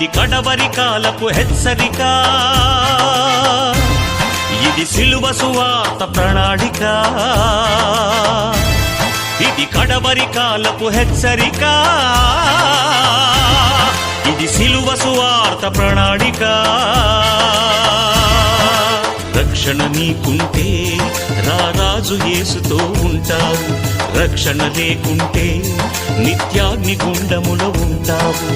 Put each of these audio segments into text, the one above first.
ఇది కడవరి కాలపు హెచ్చరిక. ఇది సిలువ సువార్త ప్రణాళిక. ఇది కడవరి కాలపు హెచ్చరిక. ఇది సిలువ సువార్త ప్రణాళిక. రక్షణ నీకుంటే రారాజు యేసుతో ఉంటావు. రక్షణ లేకుంటే నిత్యాగ్ని గుండములో ఉంటావు.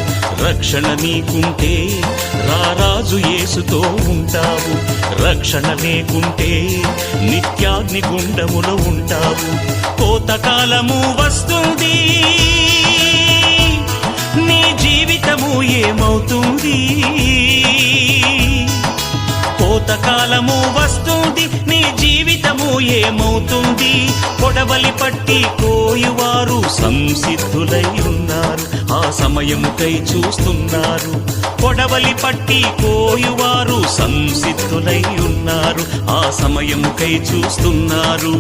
రక్షణ నీకుంటే రారాజు యేసుతో ఉంటావు. రక్షణ లేకుంటే నిత్యాగ్ని గుండములో ఉంటావు. కోతకాలము వస్తుంది నీ జీవితము ఏమవుతుంది? కోతకాలము వస్తుంది నీ జీవితము ఏమవుతుంది? పొడవలి పట్టి కోయువారు సంసిద్ధులై ఉన్నారు ఆ సమయముకై చూస్తున్నారు. పొడవలి పట్టి కోయువారు సంసిద్ధులై ఉన్నారు ఆ సమయముకై చూస్తున్నారు.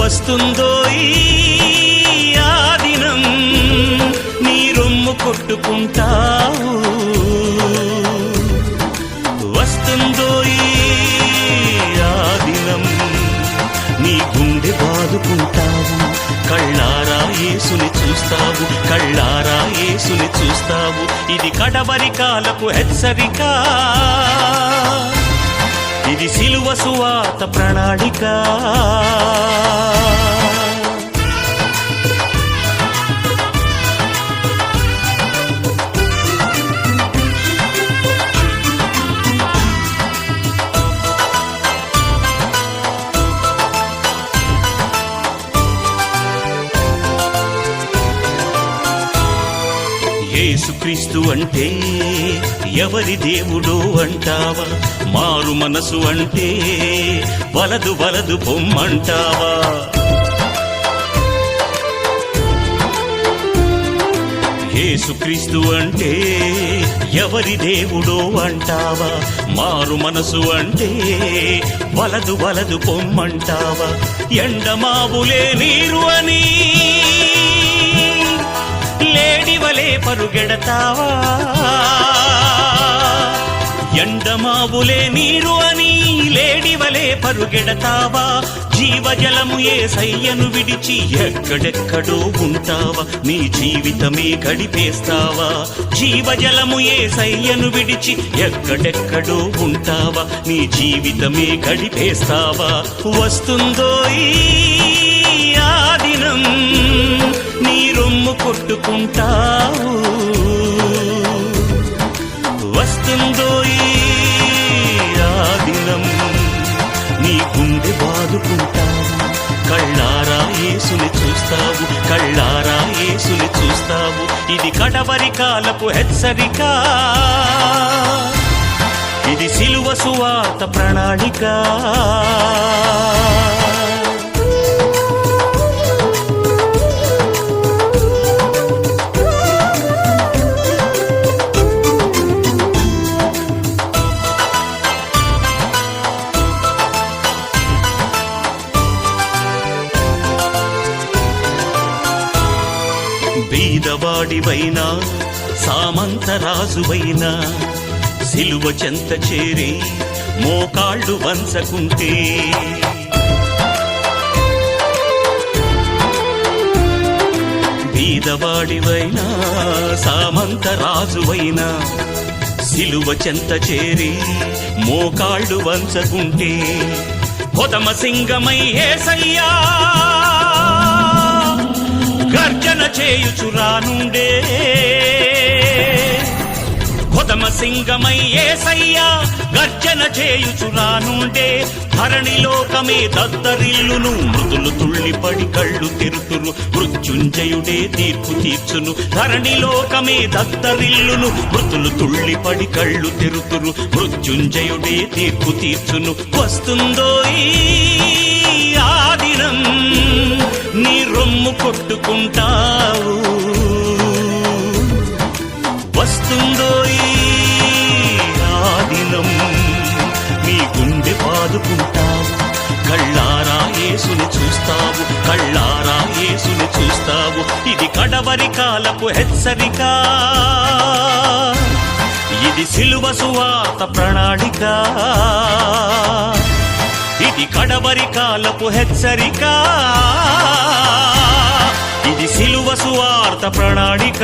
వస్తుందో ఈ ఆ దినం నీ రొమ్ము కొట్టుకుంటావు. చూస్తావు. కళ్ళారా యేసుని చూస్తావు. ఇది కడవరి కాలపు హెచ్చరిక. ఇది సిలువ సువాత ప్రణాళిక. యేసుక్రీస్తు అంటే ఎవరి దేవుడు అంటావా? మారు మనసు అంటే వలదు వలదు బొమ్మంటావా? యేసుక్రీస్తు అంటే ఎవరి దేవుడో అంటావా? మారు మనసు అంటే వలదు వలదు పొమ్మంటావా ఎండమావులే నీరు అని లేడివలే పరుగెడతావా? ఎండమావులే నీరు అని లేడివలే పరుగెడతావా? జీవజలము ఏ సయ్యను విడిచి ఎక్కడెక్కడో ఉంటావా? నీ జీవితమే గడిపేస్తావా? జీవజలము ఏ సయ్యను విడిచి ఎక్కడెక్కడో ఉంటావా? నీ జీవితమే గడిపేస్తావా? వస్తుందో ఈ ఆ దినం కొట్టుకుంటావు వస్తుందో ఈ దినం నీ గుండె బాదుకుంటావు కళ్ళారా ఏసుని చూస్తావు కళ్ళారా ఏసుని చూస్తావు. ఇది కడవరి కాలపు హెచ్చరిక. ఇది సిలువ సువార్త ప్రణాళిక. బీదవాడివైనా సామంతరాజువైనా సిలువ చెంత చేరి మోకాళ్ళు వంచకుంటే. బీదవాడివైనా సామంతరాజువైనా సిలువ చెంత చేరి మోకాళ్ళు వంచకుంటే. కొదమ సింగమై ఏసయ్యా! చేయుచురానుండే కొదమ సింగమై ఏసయ్యా గర్జన చేయుచురానుండే భరణిలోకమే దద్దరిల్లును మృదులు తుళ్ళిపడి కళ్ళు తిరుతురు. మృత్యుంజయుడే తీర్పు తీర్చును ధరణిలోకమే దద్దరిల్లును మృతులు తుళ్ళిపడి కళ్ళు తిరుతురు. మృత్యుంజయుడే తీర్పు తీర్చును. వస్తుందో ఈ ఆ దినం నీ రొమ్ము కొట్టుకుంటావు. వస్తుందో ఈ ఆ దినం నీ గుండె బాదుకుంటావు కళ్ళారా యేసుని చూస్తావు. కళ్ళారా యేసుని చూస్తావు. ఇది కడవరి కాలపు హెచ్చరిక. ఇది సిలువ సువార్త ప్రణాళిక. ఇది కడవరి కాలపు హెచ్చరిక. ఇది సిలువ సువార్త ప్రణాళిక.